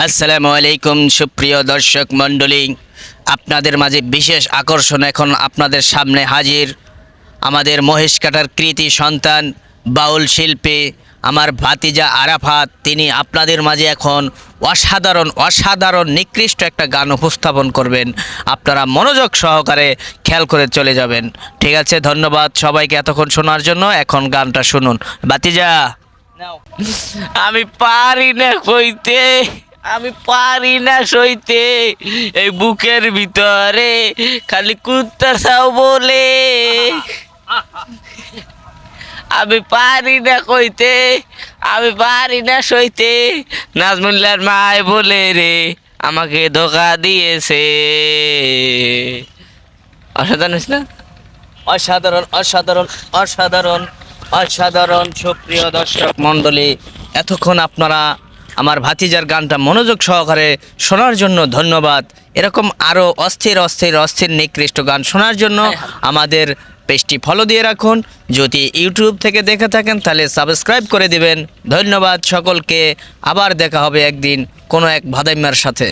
আসসালামু আলাইকুম, সুপ্রিয় দর্শক মণ্ডলী। আপনাদের মাঝে বিশেষ আকর্ষণ এখন আপনাদের সামনে হাজির। আমাদের মহেশ মহেশকাটার কৃতি সন্তান, বাউল শিল্পী, আমার ভাতিজা আরাফাত, তিনি আপনাদের মাঝে এখন অসাধারণ অসাধারণ, নিকৃষ্ট একটা গান উপস্থাপন করবেন। আপনারা মনোযোগ সহকারে খেয়াল করে চলে যাবেন। ঠিক আছে, ধন্যবাদ সবাইকে এতক্ষণ শোনার জন্য। এখন গানটা শুনুন। ভাতিজা আমি পারি না কইতে। আমি পারি না সইতে, এই বুকের ভিতরে খালি কুত্তা চাও বলে। আমি পারি না কইতে, আমি পারি না সইতে, নাজমুল্লার মায় বলে রে, আমাকে ধোকা দিয়েছে। অসাধারণ না? অসাধারণ অসাধারণ অসাধারণ অসাধারণ সুপ্রিয় দর্শক মণ্ডলী, এতক্ষণ আপনারা আমার ভাতিজার গানটা মনোযোগ সহকারে শোনার জন্য ধন্যবাদ। এরকম আরও অস্থির অস্থির অস্থির নিকৃষ্ট গান শোনার জন্য আমাদের পেজটি ফলো দিয়ে রাখুন। যদি ইউটিউব থেকে দেখে থাকেন তাহলে সাবস্ক্রাইব করে দিবেন। ধন্যবাদ সকলকে। আবার দেখা হবে একদিন কোনো এক ভাদাইম্যার সাথে।